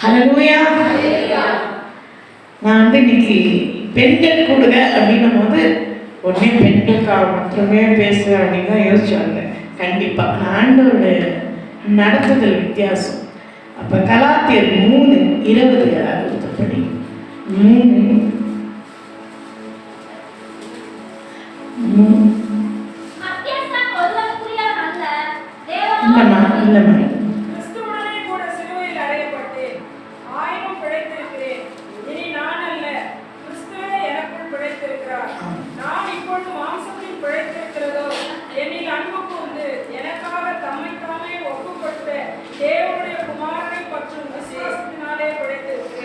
Hallelujah நான் வந்து இன்னைக்கு பெண்கள் கூடுக அப்படின்னும் போது உடனே பெண்களுக்காக மட்டுமே பேசுவேன் அப்படின்னு தான் யோசிச்சாங்க. கண்டிப்பாக ஆண்டவருடைய நடத்துதல் வித்தியாசம். அப்போ கலாத்தியர் மூணு இருபது அறுபத்தபடி மூணு மூணு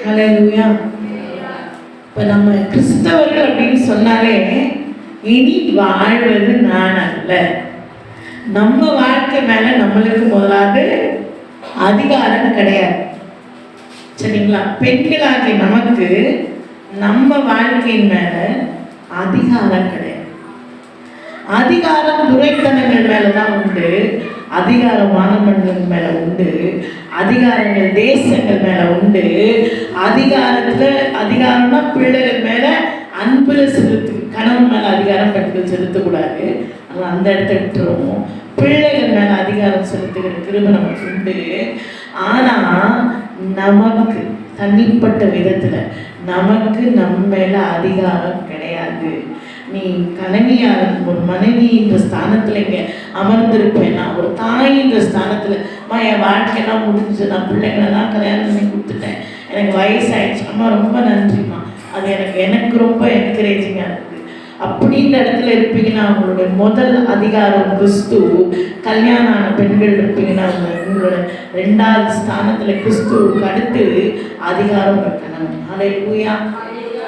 அலையா இப்போ நம்ம கிறிஸ்தவர்கள் அப்படின்னு சொன்னாலே இனி வாழ்வது நான் அல்ல. நம்ம வாழ்க்கை மேலே நம்மளுக்கு முதலாவது அதிகாரம் கிடையாது. சரிங்களா? பெண்களாகிய நமக்கு நம்ம வாழ்க்கையின் மேலே அதிகாரம் கிடையாது. அதிகாரம் துரைத்தனங்கள் மேலே தான் உண்டு. அதிகாரம் மானமண்டல் மேலே உண்டு அதிகாரங்கள் தேசங்கள் மேலே உண்டு. அதிகாரத்தில் அதிகாரம்னா பிள்ளைகள் மேலே அன்பில் செலுத்து கணவன் மேலே அதிகாரம் பெண்கள் செலுத்தக்கூடாது. ஆனால் அந்த இடத்த விட்டுருவோம். பிள்ளைகள் மேலே அதிகாரம் செலுத்துகிற கிருபை நமக்கு உண்டு. ஆனால் நமக்கு தனிப்பட்ட விதத்தில் நமக்கு நம்ம மேலே அதிகாரம் கிடையாது. நீ கணவியார் ஒரு மனைவி என்ற ஸ்தானத்துல இங்க நான் ஒரு தாய் என்ற ஸ்தானத்துல. அம்மா என் வாழ்க்கையெல்லாம் முடிஞ்சு நான் பிள்ளைங்களெல்லாம் கல்யாணம் பண்ணி கொடுத்துட்டேன். எனக்கு வயசாயிடுச்சு. அம்மா ரொம்ப நன்றிம்மா. அது எனக்கு எனக்கு ரொம்ப என்கரேஜிங்காக இருக்குது அப்படின்ற இடத்துல இருப்பீங்கன்னா அவங்களுடைய முதல் அதிகாரம் கிறிஸ்து. கல்யாணம் ஆன பெண்கள் இருப்பீங்கன்னா அவங்க உங்களோட ரெண்டாவது ஸ்தானத்துல கிறிஸ்துவுக்கு அடுத்து அதிகாரம் உங்க லூயா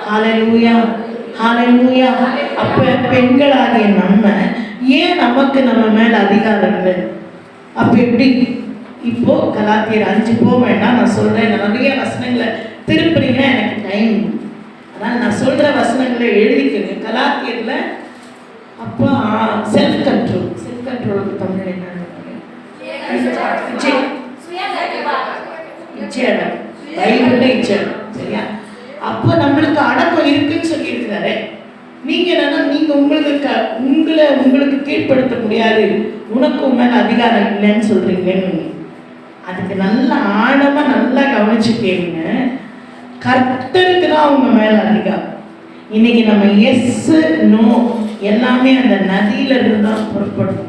ஹalleluya லூயா ஹalleluya அப்ப பெண்களாகிய நம்ம ஏன் நமக்கு நம்ம மேல அதிகாரம் இல்லை? அப்ப எப்படி? இப்போ கலாத்தியர் அஞ்சு போக வேண்டாம் நான் சொல்றேன். நிறைய வசனங்களை திருப்புறீங்கன்னா எனக்கு டைம் அதான் நான் சொல்ற வசனங்களை எழுதிக்கங்க. கலாத்தியர்ல அப்போ செல்ஃப் கண்ட்ரோல் செல்ஃப் கண்ட்ரோலுக்கு தமிழ் என்ன இச்சை. இச்சையடம் பைபிள்ல இச்சையடம் சரியா அப்போ நம்மளுக்கு அடக்கம் இருக்குன்னு சொல்லியிருக்கிறாரு நீங்க என்னன்னா நீங்க உங்களுக்கு க- உங்களை உங்களுக்கு கீழ்ப்படுத்த முடியாது. உனக்கு மேலே அதிகாரம் இல்லைன்னு சொல்கிறீங்கன்னு அதுக்கு நல்லா ஆழமாக நல்லா கவனிச்சு கேளுங்க கர்த்தருக்கு தான் அவங்க மேலே அதிகாரம். இன்னைக்கு நம்ம எஸ் நோ எல்லாமே அந்த நதியிலிருந்து தான் புறப்படும்.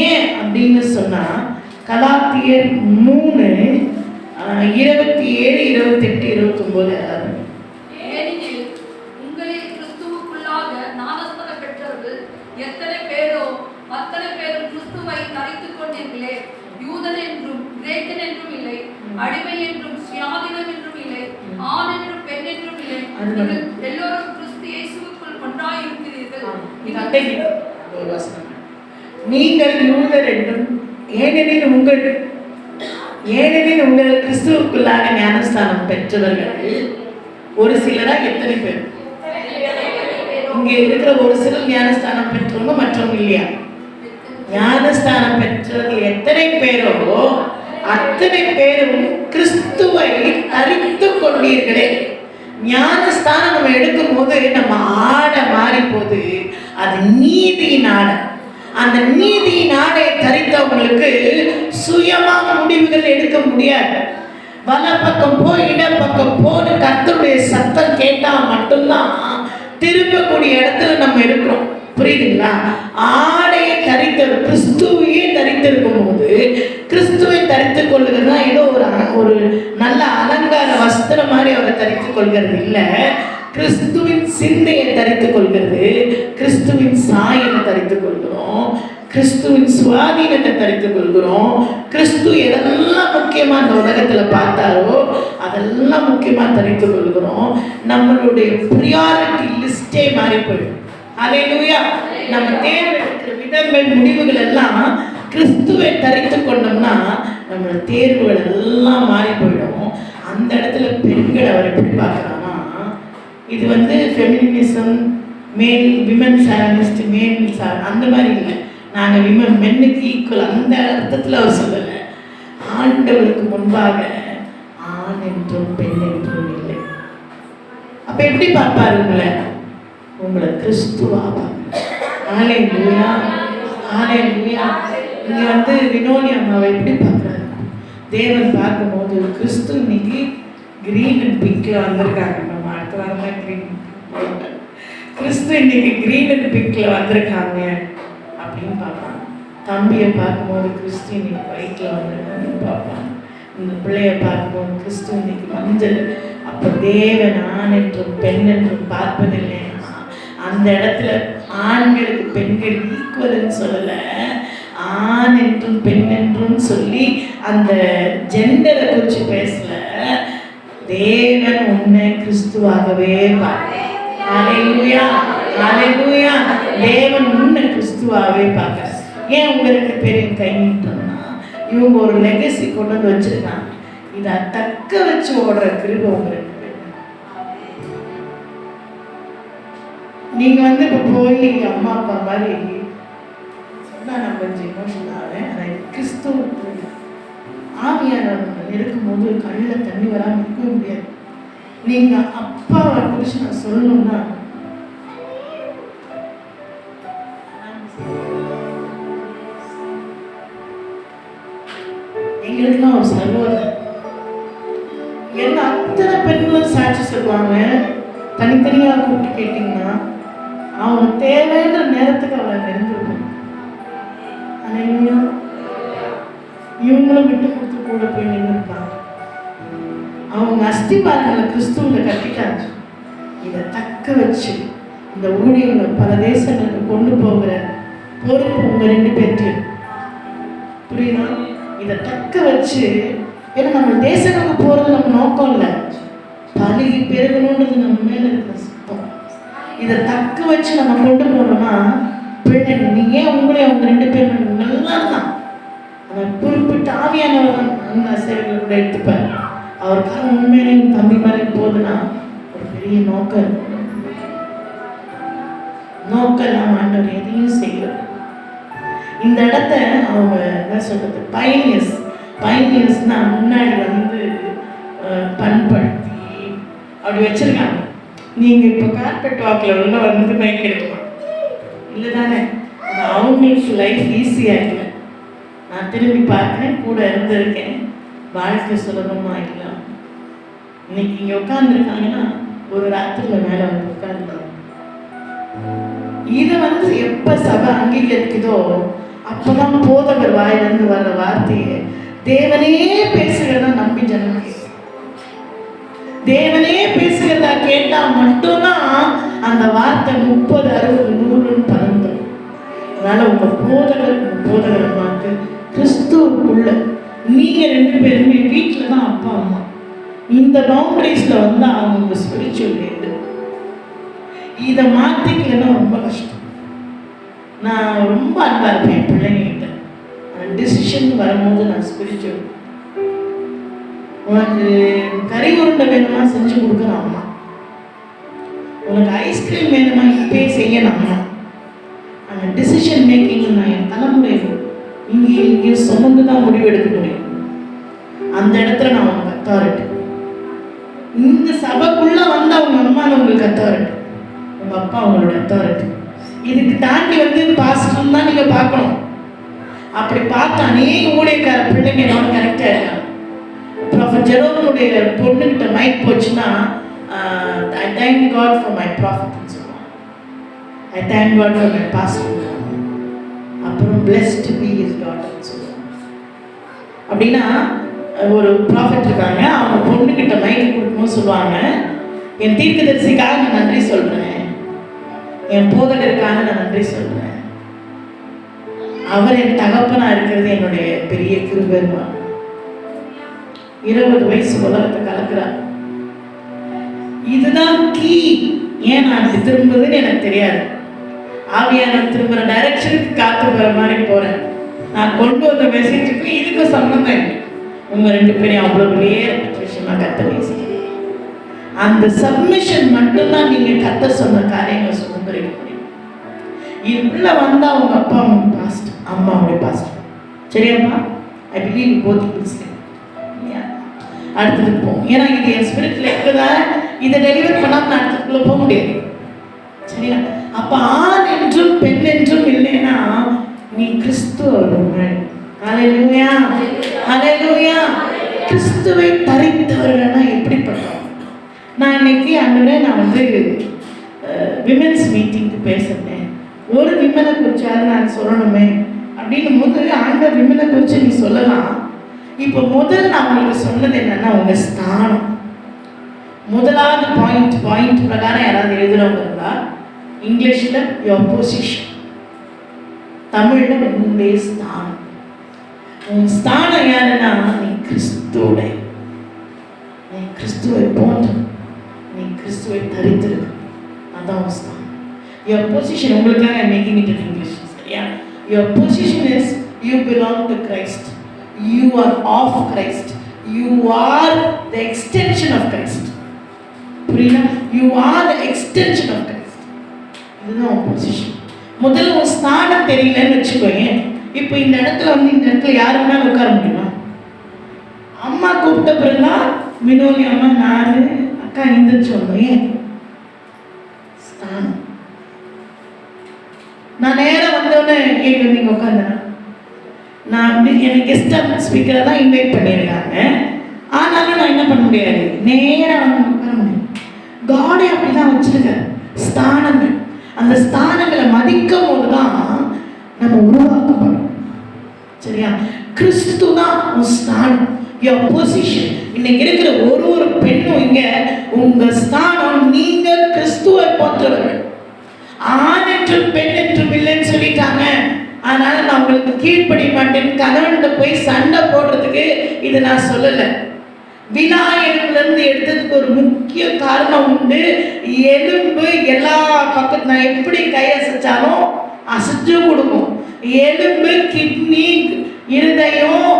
ஏன் அப்படின்னு சொன்னால் கலாத்தியர் மூணு இருபத்தி ஏழு இருபத்தெட்டு இருபத்தொம்போது அதாவது ஏனெனில் உங்களில் கிறிஸ்துவுக்குள்ளாக ஞானஸ்நானம் பெற்றவர்கள் எத்தனை பேரோ அத்தனை பேரும் கிறிஸ்துவை தரித்துக் கொண்டீர்களே யூதன் என்றும் கிரேக்கன் என்றும் இல்லை அடிமை என்றும் சுயாதீனம் என்றும் இல்லை ஆண் என்றும் பெண் என்றும் இல்லை அது நீங்கள் எல்லோரும் கிறிஸ்து இயேசுவுக்குள் ஒன்றாயிருக்கிறீர்கள் ஒரு வசனம். நீங்கள் யூதர் என்றும் ஏனெனில் உங்கள் ஏனெனில் உங்கள் கிறிஸ்துவுக்குள்ளாக ஞானஸ்தானம் பெற்றவர்கள் ஒரு சிலரா எத்தனை பேர்? இங்கே இருக்கிற ஒரு சிலர் ஞானஸ்தானம் பெற்றவங்க மற்றவங்க இல்லையா? ஞானஸ்தானம் பெற்றவர்கள் எத்தனை பேரோ அத்தனை பேரும் கிறிஸ்துவை அறிந்து கொண்டீர்களே. ஞானஸ்தானம் நம்ம எடுக்கும் போது நம்ம ஆட மாறி போது அது நீதியின் அந்த நீதி நாடை தரித்தவங்களுக்கு சுயமாக முடிவுகள் எடுக்க முடியாது. வல பக்கம் போ இடப்பக்கம் போன்னு கத்தருடைய சத்தம் கேட்டால் மட்டும்தான் திரும்பக்கூடிய இடத்துல நம்ம இருக்கிறோம். புரியுதுங்களா? ஆடையை தரித்த கிறிஸ்துவையே தரித்திருக்கும் போது கிறிஸ்துவை தரித்து கொள்ளுகிறது தான் ஏதோ ஒரு ஒரு நல்ல அலங்கார வஸ்திரம் மாதிரி அவரை தரித்து கொள்கிறது இல்லை. கிறிஸ்துவின் சிந்தையை தரித்துக் கொள்கிறது. கிறிஸ்துவின் சாயலை தரித்துக் கொள்கிறோம். கிறிஸ்துவின் சுவாதீனத்தை தரித்துக் கொள்கிறோம். கிறிஸ்து எதெல்லாம் முக்கியமா இந்த உலகத்துல பார்த்தாரோ அதெல்லாம் முக்கியமா தரித்துக் கொள்கிறோம். நம்மளுடைய ப்ரியாரிட்டி லிஸ்டே மாறி போயிடும். அலையிலூயா நம்ம தேர்வெடுக்கிற விதங்கள் முடிவுகள் எல்லாம் கிறிஸ்துவை தரித்து கொண்டோம்னா நம்ம தேர்வுகள் எல்லாம் மாறி போயிடும். அந்த இடத்துல பெண்கள் அவர் எப்படி பார்க்கறான்னா இது வந்து ஃபெமினிசம் மேல் விமன் சாரனிஸ்ட் மேல் சார் அந்த மாதிரி இல்லை. நாங்கள் விமன் மென்னுக்கு ஈக்குவல் அந்த அர்த்தத்தில் அவர் சொல்லலை. ஆண்டவருக்கு முன்பாக ஆண் என்றும் பெண் என்றும் இல்லை. அப்போ எப்படி பார்ப்பார் உங்களை? உங்களை கிறிஸ்துவாக ஆலை லூயா ஆலை லூயா இங்கே வந்து வினோனி அம்மாவை எப்படி பார்க்குறாரு? தேவன் பார்க்கும்போது கிறிஸ்து இன்னைக்கு கிரீன் அண்ட் பிங்க்ல வந்திருக்காங்க நம்ம அடுத்த வாரம் தான் கிறிஸ்து இன்னைக்கு க்ரீன் அண்ட் பிங்க்ல வந்திருக்காங்க அப்படின்னு பார்ப்பாங்க. தம்பியை பார்க்கும்போது கிறிஸ்து இன்னைக்கு ஒயிட்ல வந்திருக்காங்கன்னு பார்ப்பாங்க. இந்த பிள்ளைய பார்க்கும்போது கிறிஸ்து இன்னைக்கு மஞ்சள். அப்போ தேவன் ஆண் என்றும் பெண் என்றும் பார்ப்பதில்லை. அந்த இடத்துல ஆண்களுக்கு பெண்கள் ஈக்குவல்னு சொல்லலை. ஆண் என்றும் பெண் என்றும் சொல்லி அந்த ஜெண்டரை குறித்து பேசலை. தேவன் உன்னை கிறிஸ்துவாகவே பார்க்க தேவன் உன்னை கிறிஸ்துவாகவே பார்க்க ஏன் உங்க ரெண்டு பேரையும் கை நீட்டோம்னா இவங்க ஒரு லெகசி கொண்டு வந்து வச்சிருக்காங்க. இதை தக்க வச்சு ஓடுற கிருபம் உங்க ரெண்டு நீங்க வந்து இப்போ போய் அம்மா அப்பா மாதிரி சொன்னா நான் கொஞ்சம் எமோஷனல் ஆவேன் ஆனால் கிறிஸ்துவ ஆவியானவர் இருக்கும்போது கண்ணில் தண்ணி வராமல் இருக்கவே முடியாது. நீங்கள் அப்பாவை குறித்து நான் சொல்லணும்னா எங்களுக்குலாம் ஒரு சகோதரர். என்ன அத்தனை பெண்களும் சாட்சி சொல்லுவாங்க? தனித்தனியாக கூப்பிட்டு கேட்டிங்கன்னா அவங்க தேவைன்ற நேரத்துக்கு அவளை நெருங்கிருப்பாங்க இவங்களும் விட்டு கொடுத்து கூட போய் நின்றுப்பாங்க அவங்க அஸ்திபாரங்களை கிறிஸ்துவில் கட்டிட்டாங்க. இதை தக்க வச்சு இந்த ஊழியர்களை பல தேசங்களுக்கு கொண்டு போகிற பொறுப்பு உங்க ரெண்டு பேர்த்தையும் புரியுதா? இதை தக்க வச்சு ஏன்னா நம்ம தேசங்களுக்கு போகிறது நம்ம நோக்கம் இல்லை. பழகி பெருகணுன்றது நம்ம மேல இருக்கிற சுத்தம். இதை தக்க வச்சு நம்ம கொண்டு போனோம்னா பிள்ளை நீ ஏன் உங்களே அவங்க ரெண்டு பேரும் நல்லா தான் அவன் ஆவியானவர் அந்த சேவைகள் கூட எடுத்துப்பார் அவருக்காக உண்மையிலே என் தம்பி மாதிரி போதுன்னா ஒரு பெரிய நோக்கம். இருக்கு. நோக்கம் ஆண்டவர் எதையும் செய்யல. இந்த இடத்த அவங்க என்ன சொல்றது? பயனியர்ஸ் பயனியர்ஸ்னா முன்னாடி வந்து பண்படுத்தி அப்படி வச்சிருக்காங்க. நீங்க இப்போ கார்பெட் வாக்கில் உள்ள வந்து பைக் எடுக்கலாம் இல்லை தானே அவங்களுக்கு லைஃப் ஈஸியாக இல்லை நான் திரும்பி பார்க்குறேன். கூட இருந்திருக்கேன். வாழ்க்கை சுலபமாக இல்லை இன்னைக்கு இங்கே உட்காந்துருக்காங்கன்னா ஒரு ராத்திரியில் மேலே வந்து உட்காந்துருக்காங்க இதை வந்து எப்போ சபை அங்கீகரிக்குதோ அப்போதான் போதவர் வாயிலிருந்து வர்ற வார்த்தையை தேவனே பேசுகிறதா நம்பி ஜனம். தேவனே பேசுகிறதா கேட்டா மட்டும்தான் அந்த வார்த்தை முப்பது அறுபது நூறுன்னு பறந்துடும் அதனால உங்க போதகர் போதகர் பார்த்து கிறிஸ்துவுக்குள்ள நீங்கள் ரெண்டு பேருமே வீட்டில் தான் அப்பா அம்மா. இந்த பவுண்டரிஸில் வந்து அவங்க ஸ்பிரிச்சுவல் ஹெட் இதை மாத்திக்கலன்னா ரொம்ப கஷ்டம். நான் ரொம்ப அன்பாக இருப்பேன் என் பிள்ளைங்கிட்ட டிசிஷன் வரும்போது நான் ஸ்பிரிச்சுவல் உனக்கு கறி உருண்டை வேணுமா செஞ்சு கொடுக்குறேன் அம்மா. உனக்கு ஐஸ்கிரீம் வேணுமா இப்பயே செய்யணும் அம்மா. அந்த டிசிஷன் மேக்கிங் நான் என் தலைமுறை இங்கே இங்கே சுமந்து தான் முடிவு எடுக்க முடியும். அந்த இடத்துல நான் அவங்க கத்தாரட்டு இந்த சபைக்குள்ள வந்து அவங்க அம்மா உங்களுக்கு கத்தாரட்டு உங்க அப்பா அவங்களோட அத்தாரட்டு இதுக்கு தாண்டி வந்து பாஸ்டர் தான் நீங்க பார்க்கணும். அப்படி பார்த்தா அநேக ஊழியக்கார பிள்ளைங்க என்னோட கரெக்டாக இருக்காங்க. ப்ராஃபட் ஜெரோனுடைய பொண்ணுகிட்ட மைக் போச்சுன்னா I thank God for my ப்ராஃபிட்னு சொல்லுவாங்க. I thank God for my pastor அப்புறம் பிளெஸ்ட் பி இஸ் டாட்டர்னு சொல்லுவாங்க அப்படின்னா ஒரு ப்ராஃபிட் இருக்காங்க அவங்க பொண்ணுக்கிட்ட மைக் கொடுக்கணும்னு சொல்லுவாங்க. என் தீர்க்கதரிசிக்காக நான் நன்றி சொல்கிறேன் என் போதகருக்காக நான் நன்றி சொல்கிறேன் அவர் என் தகப்பனா இருக்கிறது என்னுடைய பெரிய கிருபெருமா இருபது வயசு உலகத்தை கலக்குறார். இதுதான் கீ ஏன் நான் திரும்புதுன்னு எனக்கு தெரியாது. ஆவியான திரும்புற டைரக்ஷனுக்கு காத்து போகிற மாதிரி போகிறேன் நான் கொண்டு வந்த மெசேஜுக்கு இதுக்கு சம்பந்தம் இல்லை. உங்க ரெண்டு பேரையும் அவ்வளோ பெரிய விஷயமா கத்த பேசி அந்த சப்மிஷன் மட்டும்தான் நீங்க கத்த சொன்ன காரியங்கள் சுதந்திரிக்க முடியும். இதுக்குள்ள வந்தா உங்க அப்பா அவங்க பாஸ்ட் அம்மா அவங்க பாஸ்ட் சரியாப்பா ஐ பிலீவ் போத் அடுத்ததுக்கு போவோம் ஏன்னா இது என் ஸ்பிரிட்ல இருக்குதா? இதை டெலிவர் பண்ணாம நான் அடுத்ததுக்குள்ள போக முடியாது. சரியா? அப்ப ஆண் என்றும் பெண் என்றும் நீ கிறிஸ்துவர்கள் ஹalleluya ஹalleluya கிறிஸ்துவை தரித்தவர்கள்னா எப்படிப்பட்டவங்க? நான் இன்னைக்கு அன்றைய நான் வந்து விமென்ஸ் மீட்டிங்க்கு பேசுகிறேன் ஒரு விமனை குறிச்சாரு நான் சொல்லணுமே. அப்படின்னு முதல்ல அந்த விமனை குறித்து நீ சொல்லலாம். இப்போ முதல் நான் உங்களுக்கு சொன்னது என்னன்னா உங்கள் ஸ்தானம். முதலாவது பாயிண்ட் பாயிண்ட் பிரகாரம் யாராவது எழுதுறவங்க இருந்தால் இங்கிலீஷில் யோர் பொசிஷன் தமிழ்ல உன்னுடைய ஸ்தானம். உன் ஸ்தானம் யாருன்னா நீ கிறிஸ்துவோட. நீ கிறிஸ்துவை போன்ற நீ கிறிஸ்துவை தரித்திருக்க அதான் உன் ஸ்தானம். யுவர் பொசிஷன் உங்களுக்காக மேக்கிங் இட் இன் இங்கிலீஷ் சரியா? Your position is you belong to Christ you are of Christ you are the extension of Christ புரியுதா? You are the extension of Christ இதுதான் உன் பொசிஷன் முதல்ல உன் ஸ்தானம் தெரியலன்னு வச்சுக்கோங்க இப்போ இந்த இடத்துல வந்து இந்த இடத்துல யார் வேணாலும் உட்கார முடியுமா? அம்மா கூப்பிட்ட பிறகுதான் வினோலி அம்மா நான் அக்கா இந்த சொல்லுவேன் ஸ்தானம். நான் நேரம் வந்தோடனே கேட்க நீங்கள் உட்காந்தேன் நான் அப்படி எனக்கு கெஸ்ட் ஸ்பீக்கரை தான் இன்வைட் பண்ணியிருக்காங்க. ஆனாலும் நான் என்ன பண்ண முடியாது? நேராக வந்து உட்கார முடியும். காடே அப்படிதான் வச்சிருக்காரு. ஸ்தானங்கள். அந்த ஸ்தானங்களை மதிக்கும் போது தான் நம்ம உருவாக்கப்படும். சரியா? கிறிஸ்து தான் உன் ஸ்தானம். யோர் பொசிஷன் இன்னைக்கு இருக்கிற ஒரு ஒரு பெண்ணும் இங்க உங்க ஸ்தானம் நீங்க கிறிஸ்துவை போன்றவர்கள் ஆண் என்றும் பெண் என்றும் இல்லைன்னு சொல்லிட்டாங்க. அதனால நான் உங்களுக்கு கீழ்ப்படி மாட்டேன் கணவன்கிட்ட போய் சண்டை போடுறதுக்கு இதை நான் சொல்லலை. விநாயகர்லேருந்து எடுத்ததுக்கு ஒரு முக்கிய காரணம் உண்டு. எலும்பு எல்லா பக்கத்து நான் எப்படி கை அசைச்சாலும் அசைச்சு கொடுக்கும். எலும்பு கிட்னி இருதயம்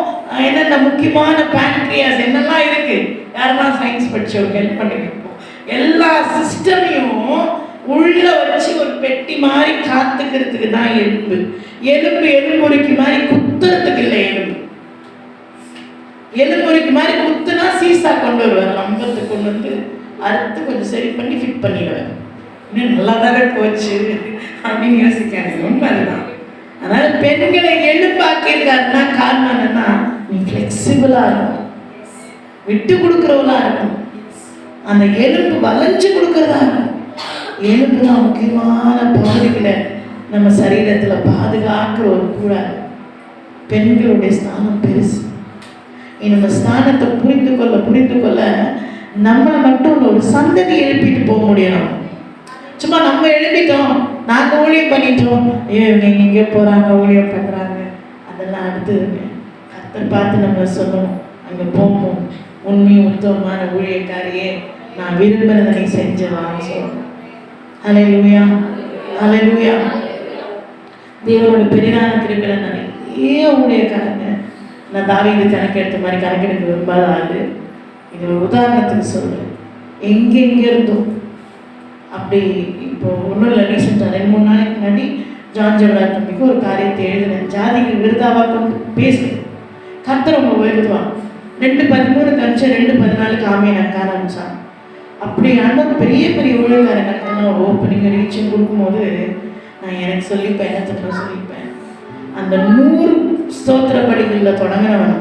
என்னென்ன முக்கியமான பேன்க்ரியாஸ் என்னெல்லாம் இருக்கு. யாரெல்லாம் சயின்ஸ் படிச்சவங்க ஹெல்ப் பண்ணுங்க எல்லா சிஸ்டமையும் உள்ள வச்சு ஒரு பெட்டி மாதிரி காத்துக்கிறதுக்கு தான் எலும்பு. எலும்பு எலும்புரிக்கு மாதிரி குத்துறதுக்கு இல்லை எலும்பு. எலும்புரிக்கு மாதிரி குத்துனா சீசா கொண்டு வருவார். ரம்பத்தை கொண்டு வந்து அறுத்து கொஞ்சம் சரி பண்ணி ஃபிட் பண்ணிடுவார். இன்னும் நல்லா தானே போச்சு அப்படின்னு யோசிக்காதீங்க உண்மை அதுதான். அதனால் பெண்களை எலும்பாக்கியிருக்காருன்னா காரணம் என்னன்னா நீ ஃப்ளெக்சிபிளாக இருக்கும். விட்டு கொடுக்குறவளா இருக்கும். அந்த எலும்பு வளைஞ்சு கொடுக்குறதா இருக்கும். எலும்பு தான் முக்கியமான பகுதிகளை நம்ம சரீரத்தில் பாதுகாக்கிற ஒரு கூட. பெண்களுடைய ஸ்தானம் பெருசு. நீ நம்ம ஸ்தானத்தை புரிந்து கொள்ள புரிந்து கொள்ள நம்மளை மட்டும் ஒரு சந்ததி எழுப்பிட்டு போக முடியும் சும்மா நம்ம எழுப்பிட்டோம் நாங்கள் ஊழியம் பண்ணிட்டோம். ஐயோ இவங்க எங்கே போகிறாங்க ஊழியம் பண்ணுறாங்க அதெல்லாம் அடுத்து கர்த்தர் பார்த்து நம்ம சொல்லணும். அங்கே போகும் உண்மை உத்தமமான ஊழியக்காரியே நான் விரும்புகிறத நீ செஞ்சவான்னு சொல்லணும். அலையிலுயா அலையிலுயா தேவனோட பெரிதான கிருப்பில நிறைய ஊழியக்காரங்க நான் தாவீது எடுத்த மாதிரி கணக்கெடுக்க விரும்பாத ஆளு இது ஒரு உதாரணத்துக்கு சொல்கிறேன் எங்கெங்கே இருந்தோம் அப்படி இப்போ ஒன்றும் இல்லை ரீசெண்டாக ரெண்டு மூணு நாளைக்கு முன்னாடி ஜான் ஜவஹர் தம்பிக்கு ஒரு காரியத்தை எழுதினேன். ஜாதிக்கு விருதாவாக கொண்டு பேசுகிறேன் கர்த்தர் உங்களை உயர்த்துவான் ரெண்டு பதிமூணு கழிச்சு ரெண்டு பதினாலுக்கு ஆமையை நான் ஆரம்பிச்சான் அப்படி அந்த பெரிய பெரிய ஊழியக்காரங்களுக்கெல்லாம் ஒரு ஓப்பனிங் ரீச்சிங் கொடுக்கும்போது நான் எனக்கு சொல்லிப்பேன் என்ன சொல்லிப்பேன். அந்த நூறு ஸ்தோத்திர படிகளில் தொடங்கினவன்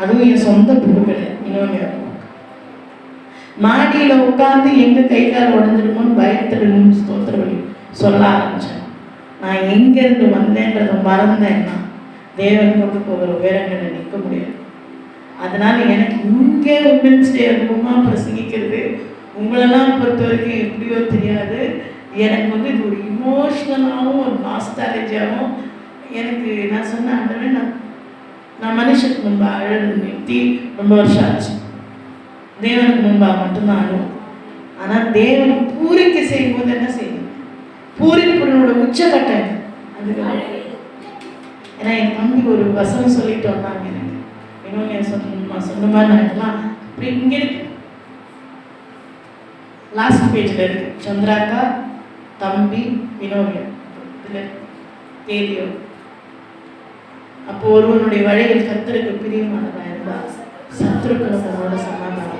அதுவும் என் சொந்த பொருட்கள் இன்னொன்று மாடியில் உட்காந்து எங்க கை கால் உடஞ்சிருமோன்னு பயத்தில் நூறு ஸ்தோத்திர படி சொல்ல ஆரம்பிச்சேன். நான் எங்கேருந்து வந்தேன்றதை மறந்தேன்னா தேவன் கொண்டு போகிற உயரங்களை நிற்க முடியாது. அதனால் எனக்கு இங்கே உமன்ஸ் டே அதிகமா பிரசங்கிக்கிறது உங்களெல்லாம் பொறுத்த வரைக்கும் எப்படியோ தெரியாது. எனக்கு வந்து இது ஒரு இமோஷ்னலாகவும் ஒரு நாஸ்டாலஜியாகவும் எனக்கு நான் சொன்ன ஆண்டவரே நான் நான் மனுஷனுக்கு முன்பாக அழுது நிறுத்தி ரொம்ப வருஷம் ஆச்சு. தேவனுக்கு முன்பாக மட்டும்தான் அழுவோம். ஆனால் தேவன் பூரிக்க செய்யும்போது என்ன செய்யும்? பூரிப்பினோட உச்சகட்டம் அது ஏன்னா என் தம்பி ஒரு வசனம் சொல்லிட்டு வந்தாங்க எனக்கு. இன்னொன்று என் சொன்ன சொன்ன மாதிரி நான் எல்லாம் அப்படி இங்கே இருக்கு. லாஸ்ட் பேஜில் இருக்கு. சந்திராக்கா தம்பி வினோவியம் இதில் தேதியோ அப்போ ஒருவனுடைய வழிகள் கத்தருக்கு பிரியமானதாக இருந்தால் சத்துருக்களை உங்களோட சமாதானம்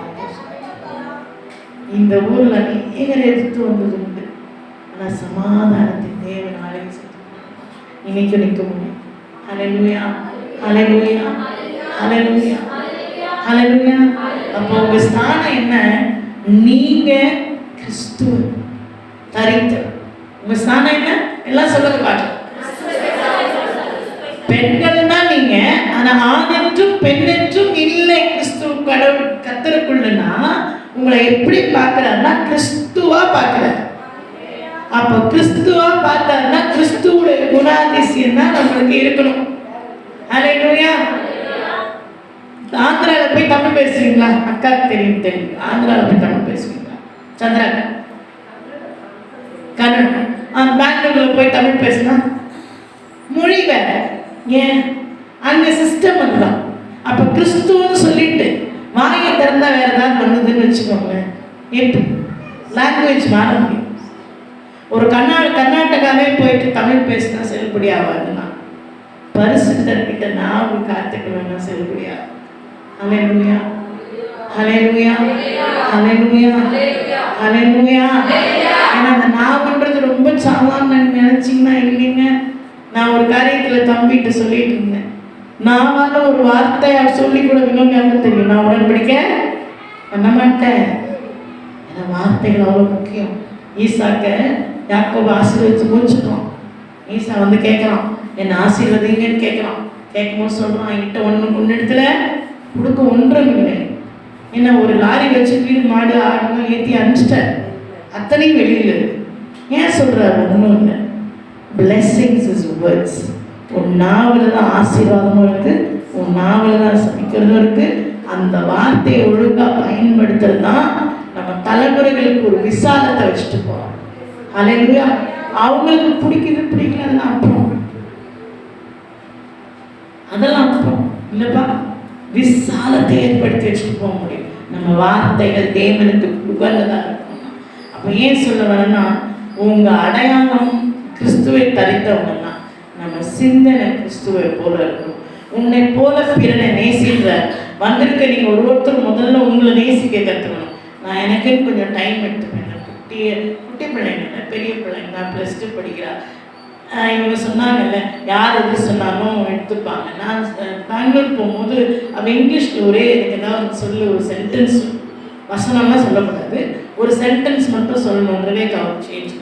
இந்த ஊர்ல அநேகர் எதிர்த்து வந்தது உண்டு. ஆனா சமாதானத்தின் தேவன் ஆலயம் இன்னைக்கு நிற்க முடியும் ஹalleluya ஹalleluya ஹalleluya ஹalleluya. அப்போ உங்க ஸ்தானம் என்ன? நீங்க கிறிஸ்துவ தரித்த உங்க ஸ்தானம் என்ன? எல்லாம் சொல்லுங்க பாட்டு பெண்கள் தான் நீங்க ஆனா ஆணென்றும் பெண்ணென்றும் இல்லை. கிறிஸ்துவ கடவுள் கத்தருக்குள்ளனா உங்களை எப்படி பார்க்கறாருன்னா கிறிஸ்துவா பார்க்கிறார். அப்போ கிறிஸ்துவா பார்த்தாருன்னா கிறிஸ்துவோட குணாதிசயம் தான் நம்மளுக்கு இருக்கணும். அலையா ஆந்திரால போய் தமிழ் பேசுவீங்களா அக்கா தெரியும் தெரியும். ஆந்திரால போய் தமிழ் பேசுவீங்களா சந்திரா கன்னடம் பெங்களூர்ல போய் தமிழ் பேசினா? மொழி வேற. ஏன் அங்க சிஸ்டம் அதுதான் அப்ப கிறிஸ்துவன்னு சொல்லிட்டு வாயை திறந்தா வேற ஏதாவது பண்ணுதுன்னு வச்சுக்கோங்களேன். எப்படி லாங்குவேஜ் மாற முடியும். ஒரு கர்நா கர்நாடகாவே போயிட்டு தமிழ் பேசினா செல்லுபடி ஆகாதுன்னா பரிசுத்தர்கிட்ட நாவு காத்துக்கு வேணா செல்லுபடியா? அலையா அலையா அலையா அலையா ஏன்னா அந்த நாவுன்றது ரொம்ப சாதாரண நினைச்சிங்கன்னா இல்லைங்க. நான் ஒரு காரியத்தில் தம்பிகிட்ட சொல்லிட்டு இருந்தேன். நாவால ஒரு வார்த்தை சொல்லி கூட வினோங்க தெரியும். நான் உடன்படிக்க? பண்ண மாட்டேன் ஏன்னா வார்த்தைகள் அவ்வளோ முக்கியம்? ஈசாக்க யாக்கோபு ஆசீர்வதிச்சு முடிச்சுட்டோம் ஈசா வந்து கேட்குறான் என்ன ஆசீர்வதிங்கன்னு கேட்குறான். கேட்கும்போது சொல்கிறான் என்கிட்ட ஒன்று முன்னெடுத்துல கொடுக்க ஒன்றும் இல்லை. என்ன ஒரு லாரி வச்சு வீடு மாடு ஆடணும் ஏற்றி அனுப்பிச்சிட்டேன் அத்தனையும் வெளியில் இருக்கு. ஏன் சொல்கிறாரு ஒன்றும் இல்லை. பிளெஸ்ஸிங்ஸ் இஸ் வேர்ட்ஸ் உன் நாவில் தான் ஆசீர்வாதமும் இருக்குது உன் நாவில் தான் சமைக்கிறதும் இருக்குது அந்த வார்த்தையை ஒழுங்காக பயன்படுத்துறது தான் நம்ம தலைமுறைகளுக்கு ஒரு விசாலத்தை வச்சுட்டு போகிறோம் அலையா அவங்களுக்கு பிடிக்குது பிடிக்கலன்னு அப்புறம். அதெல்லாம் அப்புறம். இல்லைப்பா விசாலத்தை ஏற்படுத்தி வச்சுட்டு போக முடியும். நம்ம வார்த்தைகள் தேவனுக்கு உகந்ததாக இருக்கும் அப்போ ஏன் சொல்ல வரேன்னா உங்கள் அடையாளம் கிறிஸ்துவை தரித்தவங்கன்னா நம்ம சிந்தனை கிறிஸ்துவை போல இருக்கணும். உன்னை போல பிறனை நேசின்ற வந்திருக்க நீங்கள் ஒரு ஒருத்தர் முதல்ல உங்களை நேசிக்க கற்றுக்கணும் நான் எனக்குன்னு கொஞ்சம் டைம் எடுத்துப்பேன். நான் குட்டி குட்டி பிள்ளைங்க பெரிய பிள்ளைங்க நான் ப்ளஸ் டூ படிக்கிறா. இவங்க சொன்னாங்கல்ல யார் எது சொன்னாலும் எடுத்துப்பாங்க. நான் பெங்களூர் போகும்போது அவள் இங்கிலீஷில் ஒரே எனக்கு ஏதாவது சொல்லு ஒரு சென்டென்ஸ் வசனம்லாம் சொல்லக்கூடாது. ஒரு சென்டென்ஸ் மட்டும் சொல்லணுன்றதே கவர் சேஞ்ச்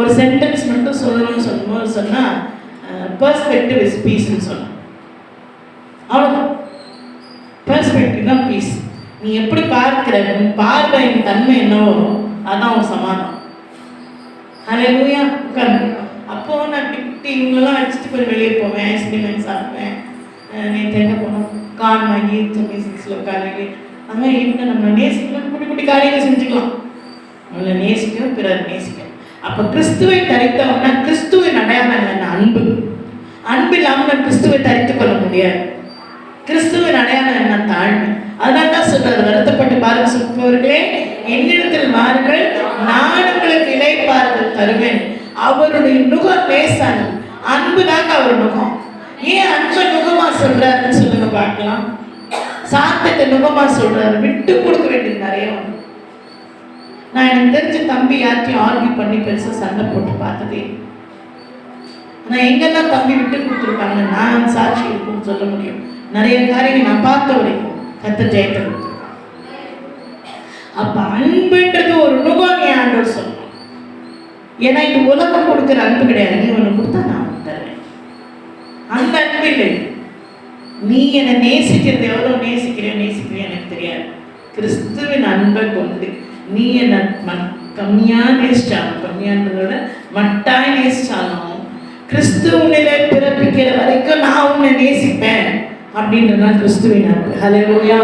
ஒரு சென்டென்ஸ் மட்டும் சொல்லணும்னு சொல்லும்போது சொன்னால் பர்ஸ்பெக்டிவ் இஸ் பீஸ்ன்னு சொன்னேன். அவ்வளோதான் பெர்ஸ்பெக்டிவ் தான் பீஸ் நீ எப்படி பார்க்கிற உன் பார்வையின் தன்மை என்னவோ அதான் உன் சமாதானம். ஹalleluya உட்காந்து அப்போ நான் பிக்டி இவங்களெல்லாம் வச்சுட்டு போய் வெளியே போவேன் ஐஸ்கிரீம் வாங்கி சாப்பிடுவேன். நேற்று என்ன போனோம்? கான் வாங்கி துணி சிக்ஸில் உட்காந்து அங்கே இவங்க நம்ம நேசிக்கலாம் குட்டி குட்டி காரியங்கள் செஞ்சுக்கலாம். நம்மளை நேசிக்கணும் பிறர் நேசிக்கணும் அப்போ கிறிஸ்துவை தரித்தவங்கன்னா கிறிஸ்துவின் அடையாளம் என்ன? அன்பு. அன்பு இல்லாமல் நான் கிறிஸ்துவை தரித்து கொள்ள முடியாது. கிறிஸ்துவின் அடையாளம் என்ன தாழ்மை? அதான் தான் சொல்றாரு வருத்தப்பட்டு பாருங்க சொல்பவர்களே என்னிடத்தில் வாருங்கள் நான் உங்களுக்கு இலைப்பாறுதல் தருவேன். அவருடைய நுகம் பேசாது அன்பு தாங்க அவர் நுகம். ஏன் அன்பை நுகமா சொல்றாருன்னு சொல்லுங்க பார்க்கலாம். சாத்தத்தை நுகமா சொல்றாரு. விட்டு கொடுக்க வேண்டியது நிறைய நான் எனக்கு தெரிஞ்ச தம்பி யார்ட்டையும் ஆர்கியூ பண்ணி பெருசா சண்டை போட்டு பார்த்ததே நான் எங்கெல்லாம் தம்பி விட்டு கொடுத்துருக்காங்க நான் சாட்சி இருக்குன்னு சொல்ல முடியும். நிறைய காரியங்கள் நான் பார்த்த வரைக்கும் கத்த ஜெயத்தை அப்ப அன்புன்றது ஒரு நுகோனி ஆண்டவர் சொல்லணும் ஏன்னா இது உலகம் கொடுக்குற அன்பு கிடையாது. நீ ஒன்று கொடுத்தா நான் தருவேன் அந்த அன்பு இல்லை நீ என்னை நேசிக்கிறது எவ்வளோ நேசிக்கிறியோ நேசிக்கிறியோ எனக்கு தெரியாது. கிறிஸ்துவின் அன்பை கொண்டு நீ என்னை கம்மியாக நேசிச்சாலும் கம்மியான்றத விட மட்டாய் நேசிச்சாலும் கிறிஸ்து உன்னிலே பிறப்பிக்கிற வரைக்கும் நான் உன்னை நேசிப்பேன். அப்படின்றது தான் கிறிஸ்துவின் அன்பு ஹalleluya